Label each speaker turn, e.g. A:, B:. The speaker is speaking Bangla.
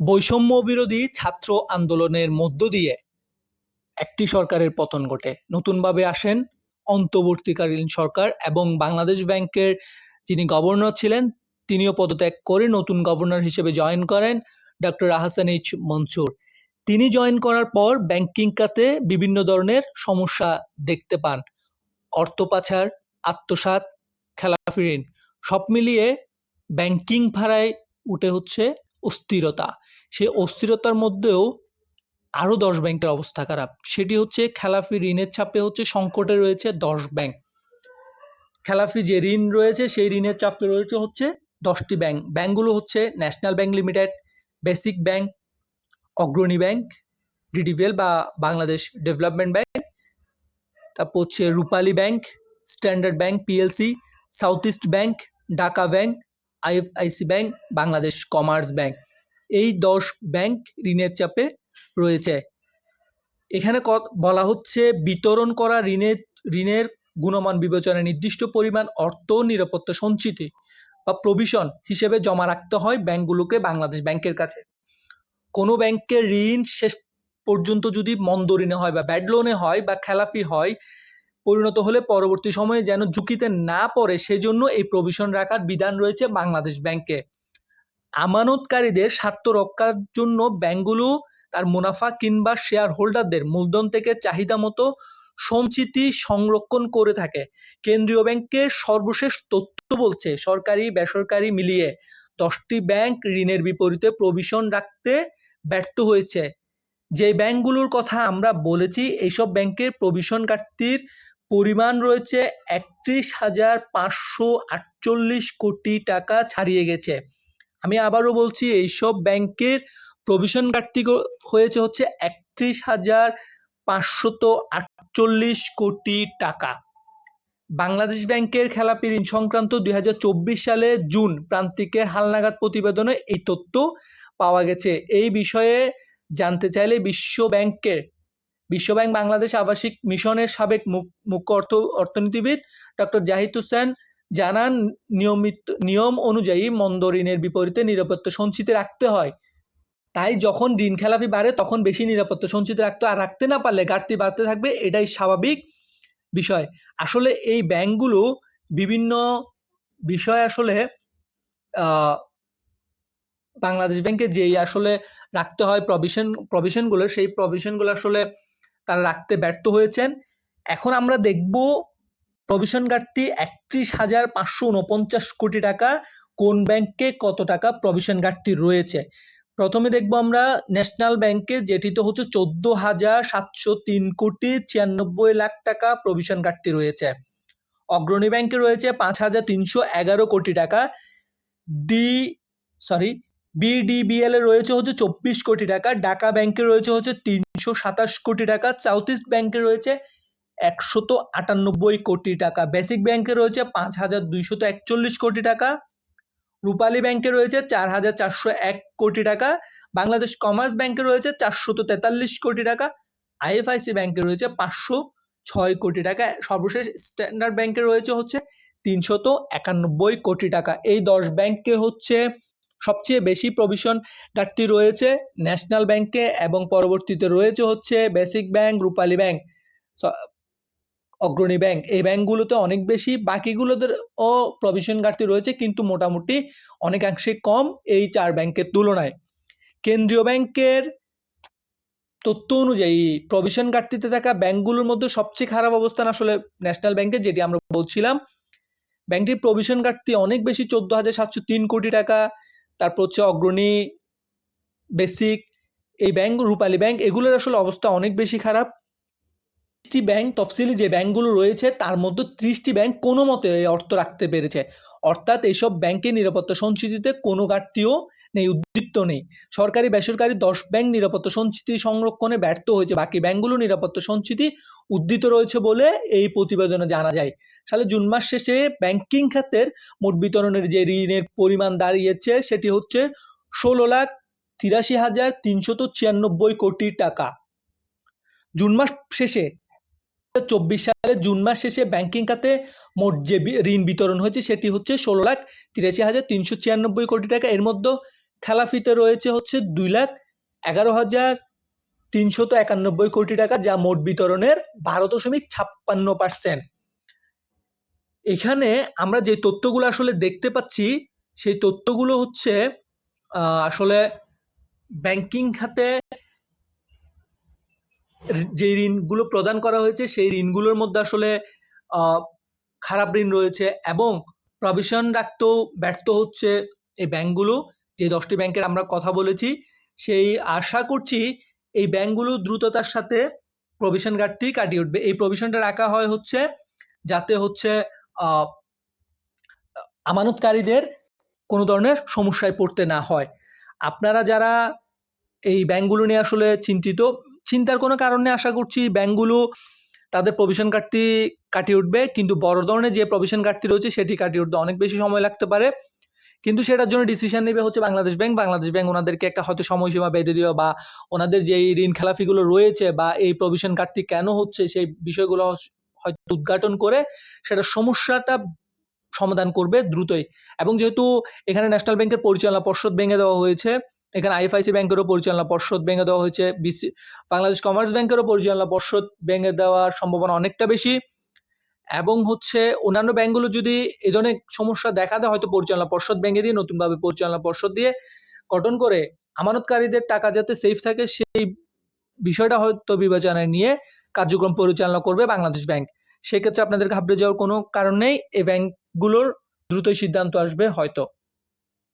A: বৈষম্য বিরোধী ছাত্র আন্দোলনের মধ্য দিয়ে একটি সরকারের পতন ঘটে। নতুনভাবে আসেন অন্তর্বর্তীকালীন সরকার এবং বাংলাদেশ ব্যাংকের যিনি গভর্নর ছিলেন, তিনিও পদত্যাগ করে নতুন গভর্নর হিসেবে জয়েন করেন ডক্টর আহসান এইচ মনসুর। তিনি জয়েন করার পর ব্যাংকিং খাতে বিভিন্ন ধরনের সমস্যা দেখতে পান। অর্থ পাচার, আত্মসাৎ, খেলাফি ঋণ, সব মিলিয়ে ব্যাংকিং ভাড়ায় উঠে হচ্ছে অস্থিরতা। সেই অস্থিরতার মধ্যেও আরও দশ ব্যাংকের অবস্থা খারাপ। সেটি হচ্ছে খেলাফি ঋণের চাপে হচ্ছে সংকটে রয়েছে দশ ব্যাংক। খেলাফি যে ঋণ রয়েছে, সেই ঋণের চাপে রয়েছে হচ্ছে দশটি ব্যাংক। ব্যাংকগুলো হচ্ছে national bank limited, basic bank, Agrani bank DDVL বা বাংলাদেশ ডেভেলপমেন্ট ব্যাংক, তারপর হচ্ছে Rupali bank, standard bank, PLC, south east bank, Dhaka bank IFIC bank, Bangladesh commerce bank. এই দশ ব্যাংক ঋণের চাপে রয়েছে। এখানে বলা হচ্ছে বিতরণ করা ঋণের ঋণের গুণমান বিবেচনায় নির্দিষ্ট পরিমাণ অর্থ নিরাপত্তা সঞ্চিতি বা প্রভিশন হিসেবে জমা রাখতে হয় ব্যাংকগুলোকে বাংলাদেশ ব্যাংকের কাছে। কোনো ব্যাংকের ঋণ শেষ পর্যন্ত যদি মন্দ ঋণে হয় বা ব্যাড লোনে হয় বা খেলাফি হয় পরিণত হলে পরবর্তী সময়ে যেন ঝুঁকিতে না পড়ে সেজন্য এই প্রভিশন রাখার বিধান রয়েছে বাংলাদেশ ব্যাংকে আমানতকারীদের স্বার্থ রক্ষার জন্য ব্যাংকগুলো তার মুনাফা কিংবা শেয়ার হোল্ডারদের মূলধন থেকে চাহিদা মতো সঞ্চিতি সংরক্ষণ করে থাকে। কেন্দ্রীয় ব্যাংকের সর্বশেষ তথ্য বলছে, সরকারি, বেসরকারি মিলিয়ে দশটি ব্যাংক ঋণের বিপরীতে প্রভিশন রাখতে ব্যর্থ হয়েছে। যে ব্যাংকগুলোর কথা আমরা বলেছি, এইসব ব্যাংকের প্রভিশন ঘাটতির পরিমাণ রয়েছে একত্রিশ হাজার পাঁচশো আটচল্লিশ কোটি টাকা ছাড়িয়ে গেছে। আমি আবারও বলছি, এইসব ব্যাংকের প্রভিশন ঘাটতি হয়েছে হচ্ছে একত্রিশ হাজার পাঁচশত আটচল্লিশ কোটি টাকা। বাংলাদেশ ব্যাংকের খেলাপি ঋণ সংক্রান্ত দুই হাজার চব্বিশ সালে জুন প্রান্তিকের হালনাগাদ প্রতিবেদনে এই তথ্য পাওয়া গেছে। এই বিষয়ে জানতে চাইলে বিশ্ব ব্যাংকের বিশ্ব ব্যাংক বাংলাদেশ আবাসিক মিশনের সাবেক মুখ- মুখ্য অর্থ, অর্থনীতিবিদ ডক্টর জাহিদ হোসেন জানান, নিয়মিত, নিয়ম অনুযায়ী মন্দ ঋণের বিপরীতে নিরাপত্তা সঞ্চিত রাখতে হয়। তাই যখন ঋণ খেলাপি বাড়ে, তখন বেশি নিরাপত্তা সঞ্চিত রাখতে, আর রাখতে না পারলে ঘাটতি বাড়তে থাকবে, এটাই স্বাভাবিক বিষয়। আসলে এই ব্যাংকগুলো বিভিন্ন বিষয় আসলে বাংলাদেশ ব্যাংকে যেই আসলে রাখতে হয় প্রভিশন প্রভিশনগুলো সেই প্রভিশনগুলো আসলে তারা রাখতে ব্যর্থ হয়েছেন। এখন আমরা দেখব প্রভিশন ঘাটতি একত্রিশ হাজার পাঁচশো উনপঞ্চাশ কোটি টাকা, কোন ব্যাংকে কত টাকা প্রভিশন ঘাটতি রয়েছে। প্রথমে দেখব আমরা ন্যাশনাল ব্যাংকে যেটিতে হচ্ছে চোদ্দ হাজার সাতশো তিন কোটি ছিয়ানব্বই লাখ টাকা প্রভিশন ঘাটতি রয়েছে। অগ্রণী ব্যাংকে রয়েছে পাঁচ হাজার তিনশো এগারো কোটি টাকা। ডি, সরি বিডিবিএল এ রয়েছে হচ্ছে চব্বিশ কোটি টাকা, ঢাকা ব্যাংকে রয়েছে হচ্ছে তিনশো সাতাশ কোটি টাকা সাউথ ইস্ট ব্যাংকে রয়েছে একশত আটানব্বই কোটি টাকা বেসিক ব্যাংকে রয়েছে পাঁচ হাজার দুইশত একচল্লিশ কোটি টাকা, রূপালী ব্যাংকে রয়েছে চার হাজার চারশো এক কোটি টাকা, বাংলাদেশ কমার্স ব্যাংকে রয়েছে চারশত তেতাল্লিশ কোটি টাকা আইএফআইসি ব্যাংকে রয়েছে পাঁচশো ছয় কোটি টাকা, সর্বশেষ স্ট্যান্ডার্ড ব্যাংকে রয়েছে হচ্ছে তিনশত একানব্বই কোটি টাকা, এই দশ ব্যাংকে হচ্ছে সবচেয়ে বেশি প্রভিশন ঘাটতি রয়েছে ন্যাশনাল ব্যাংকে এবং পরবর্তীতে রয়েছে হচ্ছে basic bank Rupali bank Agrani bank এই ব্যাংকগুলোতে অনেক বেশি বাকিগুলোদের ও প্রভিশন ঘাটতি রয়েছে কিন্তু মোটামুটি অনেকাংশে কম এই চার ব্যাংকের তুলনায়। কেন্দ্রীয় ব্যাংকের তথ্য অনুযায়ী প্রভিশন ঘাটতিতে থাকা ব্যাংকগুলোর মধ্যে সবচেয়ে খারাপ অবস্থান আসলে ন্যাশনাল ব্যাংকের যেটি আমরা বলছিলাম। ব্যাংকটির প্রভিশন ঘাটতি অনেক বেশি, চোদ্দ হাজার সাতশো তিন কোটি টাকা। তারপর হচ্ছে অগ্রণী বেসিক এই ব্যাংক রূপালী ব্যাংক এগুলোর আসলে অবস্থা অনেক বেশি খারাপ। ত্রিশটি ব্যাংক তফসিলি যে ব্যাংকগুলো রয়েছে, তার মধ্যে ত্রিশটি ব্যাংক কোনো মতে এই অর্থ রাখতে পেরেছে। অর্থাৎ এইসব ব্যাংকের নিরাপত্তা সঞ্চিতিতে কোনো ঘাটতিও নেই, উদ্বৃত্ত নেই। সরকারি, বেসরকারি দশ ব্যাংক নিরাপত্তা সঞ্চিতি সংরক্ষণে ব্যর্থ হয়েছে। বাকি ব্যাংকগুলো নিরাপত্তা সঞ্চিতি উদ্ধৃত রয়েছে বলে এই প্রতিবেদনে জানা যায়। সালে জুন মাস শেষে ব্যাংকিং খাতের মোট বিতরণের যে ঋণের পরিমাণ দাঁড়িয়েছে, সেটি হচ্ছে ষোলো লাখ তিরাশি হাজার তিনশত ছিয়ানব্বই কোটি টাকা। জুন মাস শেষে, চব্বিশ সালে জুন মাস শেষে ব্যাংকিং খাতে মোট যে ঋণ বিতরণ হয়েছে, সেটি হচ্ছে ষোলো লাখ তিরাশি হাজার তিনশো ছিয়ানব্বই কোটি টাকা। এর মধ্যে খেলাফিতে রয়েছে হচ্ছে দুই লাখ এগারো হাজার তিনশত একানব্বই কোটি টাকা, যা মোট বিতরণের বারো দশমিক ছাপ্পান্ন পার্সেন্ট এখানে আমরা যে তথ্যগুলো আসলে দেখতে পাচ্ছি, সেই তথ্যগুলো হচ্ছে আসলে ব্যাংকিং খাতে যে ঋণগুলো প্রদান করা হয়েছে, সেই ঋণগুলোর মধ্যে আসলে খারাপ ঋণ রয়েছে এবং প্রভিশন রাখতেও ব্যর্থ হচ্ছে এই ব্যাংকগুলো যে দশটি ব্যাংকের আমরা কথা বলেছি, সেই আশা করছি এই ব্যাংকগুলো দ্রুততার সাথে প্রভিশন ঘাটতি কাটিয়ে উঠবে। এই প্রভিশনটা রাখা হয় হচ্ছে, যাতে হচ্ছে আমানতকারীদের কোনো ধরনের সমস্যায় পড়তে না হয়। আপনারা যারা এই ব্যাংকগুলো নিয়ে আসলে চিন্তিত, চিন্তার কোনো কারণে আশা করছি ব্যাংকগুলো তাদের প্রভিশন ঘাটতি কাটিয়ে উঠবে। কিন্তু বড় ধরনের যে প্রভিশন ঘাটতি রয়েছে, সেটি কাটিয়ে উঠতে অনেক বেশি সময় লাগতে পারে। কিন্তু সেটার জন্য ডিসিশন নেবে হচ্ছে বাংলাদেশ ব্যাংক। বাংলাদেশ ব্যাংক ওনাদেরকে একটা হয়তো সময়সীমা বেঁধে দিও বা ওনাদের যে ঋণ খেলাফিগুলো রয়েছে বা এই প্রভিশন ঘাটতি কেন হচ্ছে, সেই বিষয়গুলো হয়তো উদ্ঘাটন করে সেটা সমস্যাটা সমাধান করবে দ্রুতই। এবং যেহেতু এখানে ন্যাশনাল ব্যাংকের পরিচালনা পর্ষদ ভেঙে দেওয়া হয়েছে, এখানে আইএফআইসি ব্যাংকেরও পরিচালনা পর্ষদ ভেঙে দেওয়া হয়েছে বিসি বাংলাদেশ কমার্স ব্যাংকেরও পরিচালনা পর্ষদ ভেঙে দেওয়ার সম্ভাবনা অনেকটা বেশি। এবং হচ্ছে অন্যান্য ব্যাংকগুলো যদি এই ধরনের সমস্যা দেখা দেয়, হয়তো পরিচালনা পর্ষদ ভেঙে দিয়ে, নতুনভাবে পরিচালনা পর্ষদ দিয়ে গঠন করে, আমানতকারীদের টাকা যাতে সেফ থাকে, সেই বিষয়টা হয়তো বিবেচনায় নিয়ে কার্যক্রম পরিচালনা করবে বাংলাদেশ ব্যাংক। সেক্ষেত্রে আপনাদের ঘাবড়ে যাওয়ার কোনো কারণ নেই। এই ব্যাংকগুলোর দ্রুতই সিদ্ধান্ত আসবে হয়তো।